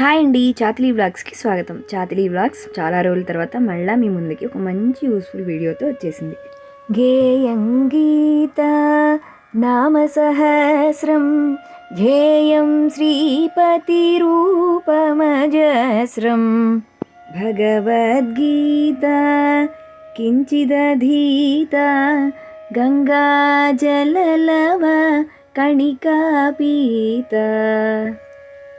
Hi అండి చాతిలీ వ్లాగ్స్కి స్వాగతం. చాతిలీ vlogs చాలా రోజుల తర్వాత మళ్ళీ మీ ముందుకి ఒక మంచి యూస్ఫుల్ వీడియోతో వచ్చేసింది. గేయంగీత నామ సహస్రం ధ్యేయం శ్రీపతి రూపమజస్రం భగవద్గీత కించిదధీత కణికా కణికాపీత.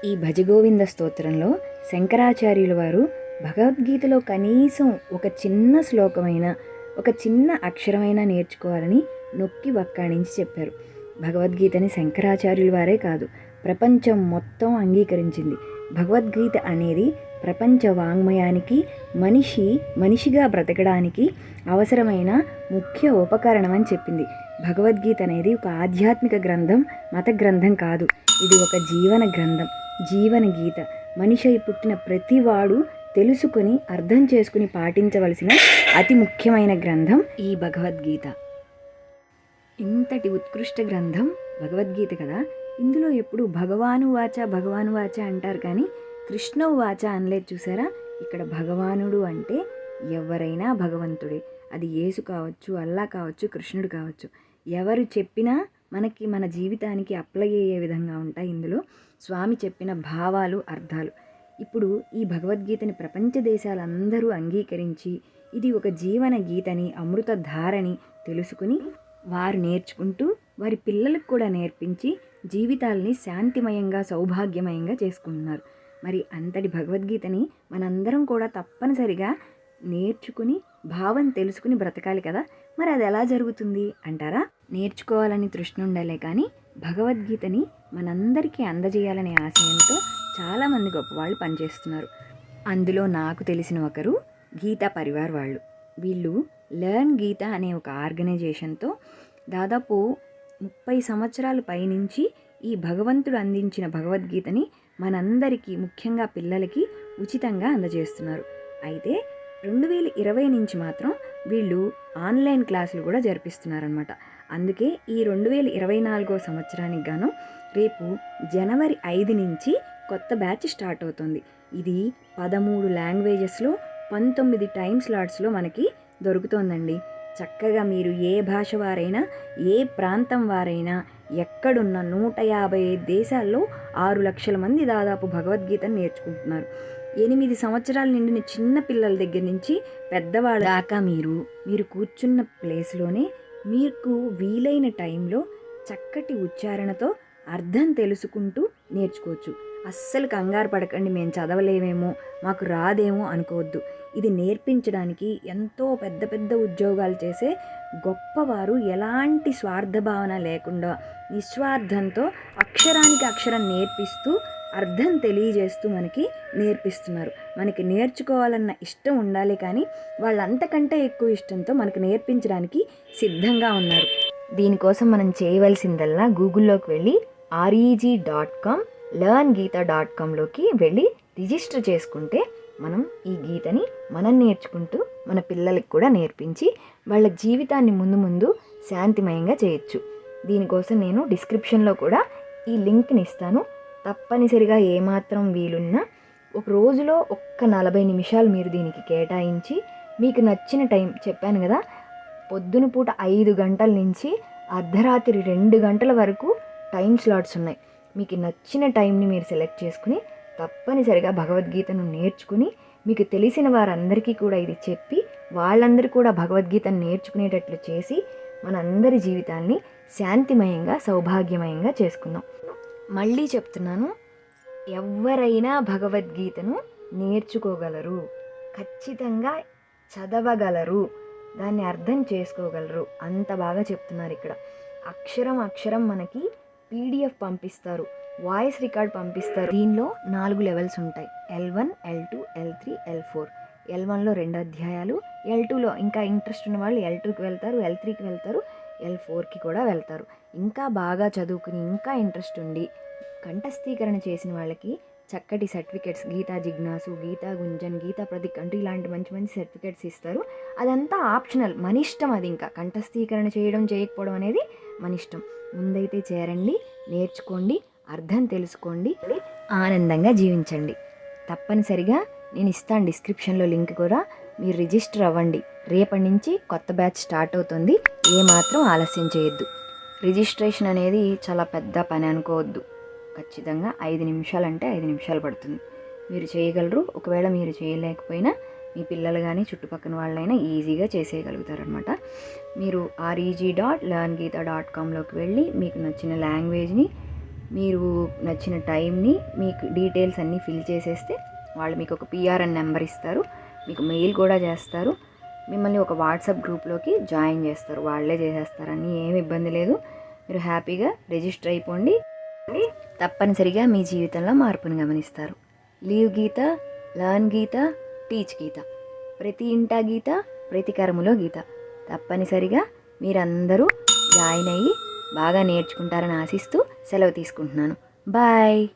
ఈ భజగోవింద స్తోత్రంలో శంకరాచార్యుల వారు భగవద్గీతలో కనీసం ఒక చిన్న శ్లోకమైన ఒక చిన్న అక్షరమైన నేర్చుకోవాలని నొక్కి వక్కాణించి చెప్పారు. భగవద్గీతని శంకరాచార్యుల వారే కాదు ప్రపంచం మొత్తం అంగీకరించింది. భగవద్గీత అనేది ప్రపంచ వాంగ్మయానికి మనిషి మనిషిగా బ్రతకడానికి అవసరమైన ముఖ్య ఉపకరణం అని చెప్పింది. భగవద్గీత అనేది ఒక ఆధ్యాత్మిక గ్రంథం మత గ్రంథం కాదు. ఇది ఒక జీవన గ్రంథం జీవన గీత. మనిషి పుట్టిన ప్రతివాడు తెలుసుకొని అర్థం చేసుకుని పాటించవలసిన అతి ముఖ్యమైన గ్రంథం ఈ భగవద్గీత. ఇంతటి ఉత్కృష్ట గ్రంథం భగవద్గీత కదా? ఇందులో ఎప్పుడు భగవాను వాచ భగవాను వాచ అంటారు కానీ కృష్ణవు వాచ అనలేదు చూసారా? ఇక్కడ భగవానుడు అంటే ఎవరైనా భగవంతుడే. అది యేసు కావచ్చు అల్లా కావచ్చు కృష్ణుడు కావచ్చు. ఎవరు చెప్పినా మనకి మన జీవితానికి అప్లై అయ్యే విధంగా ఉంటాయి ఇందులో. స్వామి చెప్పిన భావాలు అర్థాలు. ఇప్పుడు ఈ భగవద్గీతని ప్రపంచ దేశాలందరూ అంగీకరించి ఇది ఒక జీవన గీతని అమృతధారని తెలుసుకుని వారు నేర్చుకుంటూ వారి పిల్లలకు కూడా నేర్పించి జీవితాల్ని శాంతిమయంగా సౌభాగ్యమయంగా చేసుకుంటున్నారు. మరి అంతటి భగవద్గీతని మనందరం కూడా తప్పనిసరిగా నేర్చుకుని భావం తెలుసుకుని బ్రతకాలి కదా. మరి అది ఎలా జరుగుతుంది అంటారా? నేర్చుకోవాలని తృష్ణ ఉండాలే కానీ భగవద్గీతని మనందరికీ అందజేయాలనే ఆశయంతో చాలామంది గొప్పవాళ్ళు పనిచేస్తున్నారు. అందులో నాకు తెలిసిన ఒకరు గీతా పరివార్ వాళ్ళు. వీళ్ళు లెర్న్ గీత అనే ఒక ఆర్గనైజేషన్తో దాదాపు ముప్పై సంవత్సరాల పైనుంచి ఈ భగవంతుడు అందించిన భగవద్గీతని మనందరికీ ముఖ్యంగా పిల్లలకి ఉచితంగా అందజేస్తున్నారు. అయితే రెండు వేల ఇరవై నుంచి మాత్రం వీళ్ళు ఆన్లైన్ క్లాసులు కూడా జరిపిస్తున్నారనమాట అందుకే ఈ రెండు వేల ఇరవై నాలుగో సంవత్సరానికి గాను రేపు జనవరి ఐదు నుంచి కొత్త బ్యాచ్ స్టార్ట్ అవుతుంది. ఇది పదమూడు లాంగ్వేజెస్లో పంతొమ్మిది టైం స్లాట్స్లో మనకి దొరుకుతోందండి. చక్కగా మీరు ఏ భాష వారైనా ఏ ప్రాంతం వారైనా ఎక్కడున్న నూట యాభై ఐదు దేశాల్లో ఆరు లక్షల మంది దాదాపు భగవద్గీతను నేర్చుకుంటున్నారు. ఎనిమిది సంవత్సరాల నిండిన చిన్న పిల్లల దగ్గర నుంచి పెద్దవాళ్ళ దాకా మీరు మీరు కూర్చున్న ప్లేస్లోనే మీకు వీలైన టైంలో చక్కటి ఉచ్చారణతో అర్థం తెలుసుకుంటూ నేర్చుకోవచ్చు. అస్సలు కంగారు పడకండి మేము చదవలేమేమో మాకు రాదేమో అనుకోవద్దు. ఇది నేర్పించడానికి ఎంతో పెద్ద పెద్ద ఉద్యోగాలు చేసే గొప్పవారు ఎలాంటి స్వార్థ భావన లేకుండా నిస్వార్థంతో అక్షరానికి అక్షరం నేర్పిస్తూ అర్థం తెలియజేస్తూ మనకి నేర్పిస్తున్నారు. మనకి నేర్చుకోవాలన్న ఇష్టం ఉండాలి కానీ వాళ్ళంతకంటే ఎక్కువ ఇష్టంతో మనకు నేర్పించడానికి సిద్ధంగా ఉన్నారు. దీనికోసం మనం చేయవలసిందల్లా గూగుల్లోకి వెళ్ళి REG dot com learn Geeta dot కామ్లోకి వెళ్ళి రిజిస్టర్ చేసుకుంటే మనం ఈ గీతని మనం నేర్చుకుంటూ మన పిల్లలకి కూడా నేర్పించి వాళ్ళ జీవితాన్ని ముందు ముందు శాంతిమయంగా చేయొచ్చు. దీనికోసం నేను డిస్క్రిప్షన్లో కూడా ఈ లింక్ని ఇస్తాను. తప్పనిసరిగా ఏమాత్రం వీలున్నా ఒక రోజులో ఒక్క నలభై నిమిషాలు మీరు దీనికి కేటాయించి మీకు నచ్చిన టైం చెప్పాను కదా పొద్దున పూట ఐదు గంటల నుంచి అర్ధరాత్రి రెండు గంటల వరకు టైం స్లాట్స్ ఉన్నాయి. మీకు నచ్చిన టైంని మీరు సెలెక్ట్ చేసుకుని తప్పనిసరిగా భగవద్గీతను నేర్చుకుని మీకు తెలిసిన వారందరికీ కూడా ఇది చెప్పి వాళ్ళందరూ కూడా భగవద్గీతను నేర్చుకునేటట్లు చేసి మనందరి జీవితాన్ని శాంతిమయంగా సౌభాగ్యమయంగా చేసుకుందాం. మళ్ళీ చెప్తున్నాను ఎవరైనా భగవద్గీతను నేర్చుకోగలరు ఖచ్చితంగా చదవగలరు దాన్ని అర్థం చేసుకోగలరు అంత బాగా చెప్తున్నారు ఇక్కడ. అక్షరం అక్షరం మనకి పీడిఎఫ్ పంపిస్తారు వాయిస్ రికార్డ్ పంపిస్తారు. దీనిలో నాలుగు లెవెల్స్ ఉంటాయి L one L two L three L four L వన్లో రెండు అధ్యాయాలు ఎల్ టూలో ఇంకా ఇంట్రెస్ట్ ఉన్న వాళ్ళు ఎల్ టూకి వెళ్తారు ఎల్ త్రీకి వెళ్తారు ఎల్ ఫోర్కి కూడా వెళ్తారు. ఇంకా బాగా చదువుకుని ఇంకా ఇంట్రెస్ట్ ఉండి కంఠస్థీకరణ చేసిన వాళ్ళకి చక్కటి సర్టిఫికెట్స్ గీతా జిజ్ఞాసు గీతా గుంజన్ గీతా ప్రతిక్ అంటూ ఇలాంటి మంచి మంచి సర్టిఫికెట్స్ ఇస్తారు. అదంతా ఆప్షనల్ మన ఇష్టం అది ఇంకా. కంఠస్థీకరణ చేయడం చేయకపోవడం అనేది మన ఇష్టం. ముందైతే చేరండి నేర్చుకోండి అర్థం తెలుసుకోండి ఆనందంగా జీవించండి. తప్పనిసరిగా నేను ఇస్తాను డిస్క్రిప్షన్లో లింక్ కూడా. మీరు రిజిస్టర్ అవ్వండి. రేపటి నుంచి కొత్త బ్యాచ్ స్టార్ట్ అవుతుంది. ఏమాత్రం ఆలస్యం చేయొద్దు. రిజిస్ట్రేషన్ అనేది చాలా పెద్ద పని అనుకోవద్దు. ఖచ్చితంగా ఐదు నిమిషాలు అంటే ఐదు నిమిషాలు పడుతుంది. మీరు చేయగలరు. ఒకవేళ మీరు చేయలేకపోయినా మీ పిల్లలు కానీ చుట్టుపక్కల వాళ్ళైనా ఈజీగా చేసేయగలుగుతారనమాట మీరు R E G dot learn Geeta dot కామ్లోకి వెళ్ళి మీకు నచ్చిన లాంగ్వేజ్ని మీరు నచ్చిన టైంని మీకు డీటెయిల్స్ అన్నీ ఫిల్ చేసేస్తే వాళ్ళు మీకు ఒక పిఆర్ఎన్ నెంబర్ ఇస్తారు. మీకు మెయిల్ కూడా చేస్తారు. మిమ్మల్ని ఒక వాట్సాప్ గ్రూప్లోకి జాయిన్ చేస్తారు. వాళ్ళే చేసేస్తారని ఏమి ఇబ్బంది లేదు. మీరు హ్యాపీగా రిజిస్టర్ అయిపోండి. తప్పనిసరిగా మీ జీవితంలో మార్పును గమనిస్తారు. Live Geeta learn Geeta teach Geeta. ప్రతి ఇంటా గీత ప్రతి కరములో గీత. తప్పనిసరిగా మీరందరూ జాయిన్ అయ్యి బాగా నేర్చుకుంటారని ఆశిస్తూ సెలవు తీసుకుంటున్నాను. బాయ్!